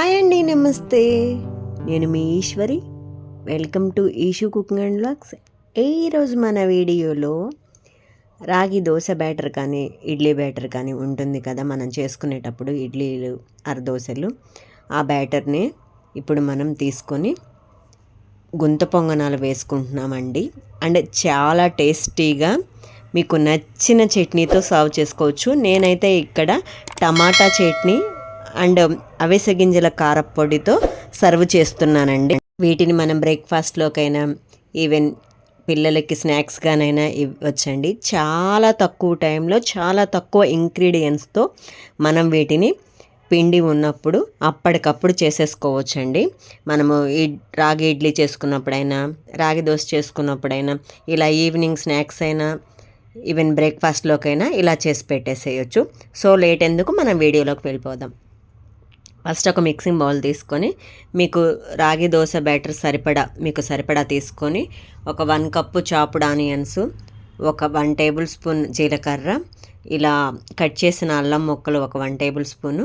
Hi అండి నమస్తే. నేను మీ Eswari. Welcome to Eshu cooking and blogs ఈరోజు మన వీడియోలో రాగి దోశ బ్యాటర్ కానీ ఇడ్లీ బ్యాటర్ కానీ ఉంటుంది కదా మనం చేసుకునేటప్పుడు ఇడ్లీలు అరదోశలు. ఆ బ్యాటర్ని ఇప్పుడు మనం తీసుకొని గుంత పొంగనాలు వేసుకుంటున్నామండి. అండ్ చాలా టేస్టీగా మీకు నచ్చిన చట్నీతో సర్వ్ చేసుకోవచ్చు. నేనైతే ఇక్కడ టమాటా చట్నీ అండ్ అవిసె గింజల కారపొడితో సర్వ్ చేస్తున్నానండి. వీటిని మనం బ్రేక్ఫాస్ట్లోకైనా ఈవెన్ పిల్లలకి స్నాక్స్గానైనా ఇవ్వచ్చండి చాలా తక్కువ టైంలో చాలా తక్కువ ఇంగ్రీడియంట్స్తో మనం వీటిని పిండి ఉన్నప్పుడు అప్పటికప్పుడు చేసేసుకోవచ్చండి. మనము ఈ రాగి ఇడ్లీ చేసుకున్నప్పుడైనా రాగి దోశ చేసుకున్నప్పుడైనా ఇలా ఈవినింగ్ స్నాక్స్ అయినా ఈవెన్ బ్రేక్ఫాస్ట్లోకైనా ఇలా చేసి పెట్టేసేయచ్చు. సో లేట్ ఎందుకు? మనం వీడియోలోకి వెళ్ళిపోదాం. ఫస్ట్ ఒక మిక్సింగ్ బౌల్ తీసుకొని మీకు రాగి దోశ బ్యాటర్ సరిపడా మీకు సరిపడా తీసుకొని ఒక వన్ కప్పు చాపుడ్ ఆనియన్స్ ఒక వన్ టేబుల్ స్పూన్ జీలకర్ర ఇలా కట్ చేసిన అల్లం ముక్కలు ఒక వన్ టేబుల్ స్పూను.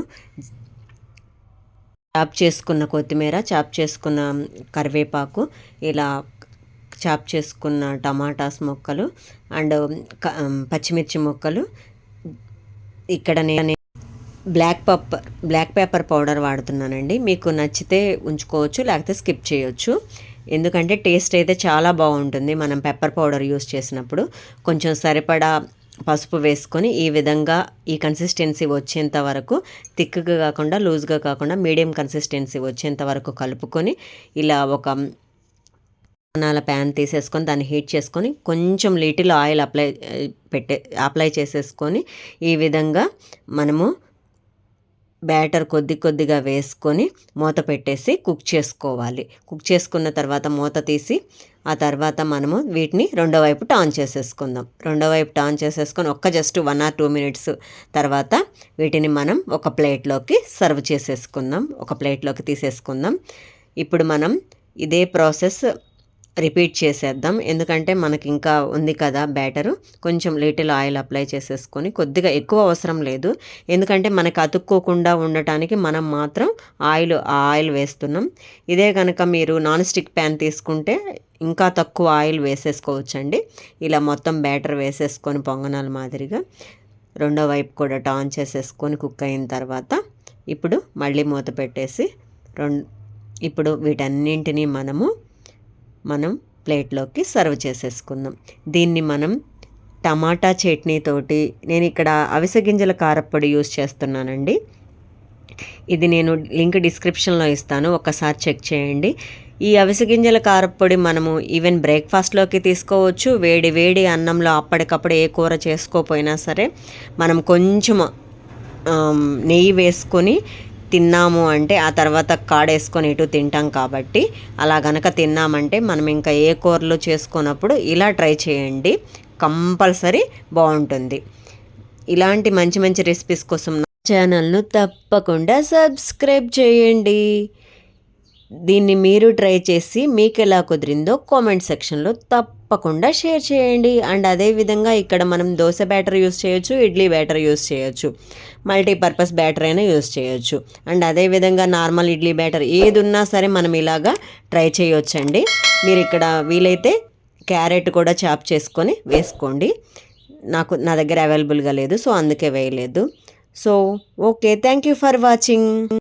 చాప్ చేసుకున్న కొత్తిమీర చాప్ చేసుకున్న కరివేపాకు ఇలా చాప్ చేసుకున్న టమాటాస్ ముక్కలు అండ్ పచ్చిమిర్చి ముక్కలు. ఇక్కడ నేను black pepper black pepper powder వాడుతున్నానండి. మీకు నచ్చితే ఉంచుకోవచ్చు లేకపోతే స్కిప్ చేయొచ్చు. ఎందుకంటే టేస్ట్ అయితే చాలా బాగుంటుంది మనం పెప్పర్ పౌడర్ యూస్ చేసినప్పుడు. కొంచెం సరిపడా పసుపు వేసుకొని ఈ విధంగా ఈ కన్సిస్టెన్సీ వచ్చేంత వరకు థిక్గా కాకుండా లూజ్గా కాకుండా మీడియం కన్సిస్టెన్సీ వచ్చేంత వరకు కలుపుకొని ఇలా ఒక నాల ప్యాన్ తీసేసుకొని దాన్ని హీట్ చేసుకొని కొంచెం లిటిల్ ఆయిల్ అప్లై పెట్టే అప్లై చేసేసుకొని ఈ విధంగా మనము బ్యాటర్ కొద్ది కొద్దిగా వేసుకొని మూత పెట్టేసి కుక్ చేసుకోవాలి. కుక్ చేసుకున్న తర్వాత మూత తీసి ఆ తర్వాత మనము వీటిని రెండో వైపు టాన్ చేసేసుకుందాం. రెండో వైపు టాన్ చేసేసుకొని ఒక్క just one or two minutes తర్వాత వీటిని మనం ఒక ప్లేట్లోకి సర్వ్ చేసేసుకుందాం. ఒక ప్లేట్లోకి తీసేసుకుందాం. ఇప్పుడు మనం ఇదే ప్రాసెస్ రిపీట్ చేసేద్దాం. ఎందుకంటే మనకి ఇంకా ఉంది కదా బ్యాటరు. కొంచెం లిటిల్ ఆయిల్ అప్లై చేసేసుకొని కొద్దిగా ఎక్కువ అవసరం లేదు. ఎందుకంటే మనకు అతుక్కోకుండా ఉండటానికి మనం మాత్రం ఆయిల్ ఆ ఆయిల్ వేస్తున్నాం. ఇదే కనుక మీరు నాన్ స్టిక్ ప్యాన్ తీసుకుంటే ఇంకా తక్కువ ఆయిల్ వేసేసుకోవచ్చండి. ఇలా మొత్తం బ్యాటర్ వేసేసుకొని పొంగనాల మాదిరిగా రెండో వైపు కూడా టాన్ చేసేసుకొని కుక్ అయిన తర్వాత ఇప్పుడు మళ్ళీ మూత పెట్టేసి రెండు ఇప్పుడు వీటన్నింటినీ మనము మనం ప్లేట్లోకి సర్వ్ చేసేసుకుందాం. దీన్ని మనం టమాటా చట్నీతోటి నేను ఇక్కడ అవిసె గింజల కారప్పొడి యూస్ చేస్తున్నానండి. ఇది నేను లింక్ డిస్క్రిప్షన్లో ఇస్తాను ఒకసారి చెక్ చేయండి. ఈ అవిసె గింజల కారప్పొడి మనము ఈవెన్ బ్రేక్ఫాస్ట్లోకి తీసుకోవచ్చు వేడి వేడి అన్నంలో అప్పటికప్పుడు ఏ కూర చేసుకోపోయినా సరే మనం కొంచెం నెయ్యి వేసుకొని తిన్నాము అంటే ఆ తర్వాత కాడేసుకొని ఇటు తింటాం కాబట్టి అలా గనక తిన్నామంటే మనం ఇంకా ఏ కూరలు చేసుకున్నప్పుడు ఇలా ట్రై చేయండి. కంపల్సరీ బాగుంటుంది. ఇలాంటి మంచి మంచి రెసిపీస్ కోసం నా ఛానల్ను తప్పకుండా సబ్స్క్రైబ్ చేయండి. దీన్ని మీరు ట్రై చేసి మీకు ఎలా కుదిరిందో కామెంట్ సెక్షన్లో తప్పకుండా షేర్ చేయండి. అండ్ అదేవిధంగా ఇక్కడ మనం దోశ బ్యాటర్ యూస్ చేయొచ్చు ఇడ్లీ బ్యాటర్ యూస్ చేయొచ్చు మల్టీపర్పస్ బ్యాటర్ అయినా యూస్ చేయొచ్చు. అండ్ అదేవిధంగా నార్మల్ ఇడ్లీ బ్యాటర్ ఏది ఉన్నా సరే మనం ఇలాగా ట్రై చేయొచ్చండి. మీరు ఇక్కడ వీలైతే క్యారెట్ కూడా చాప్ చేసుకొని వేసుకోండి. నాకు నా దగ్గర అవైలబుల్గా లేదు సో అందుకే వేయలేదు. So okay thank you for watching.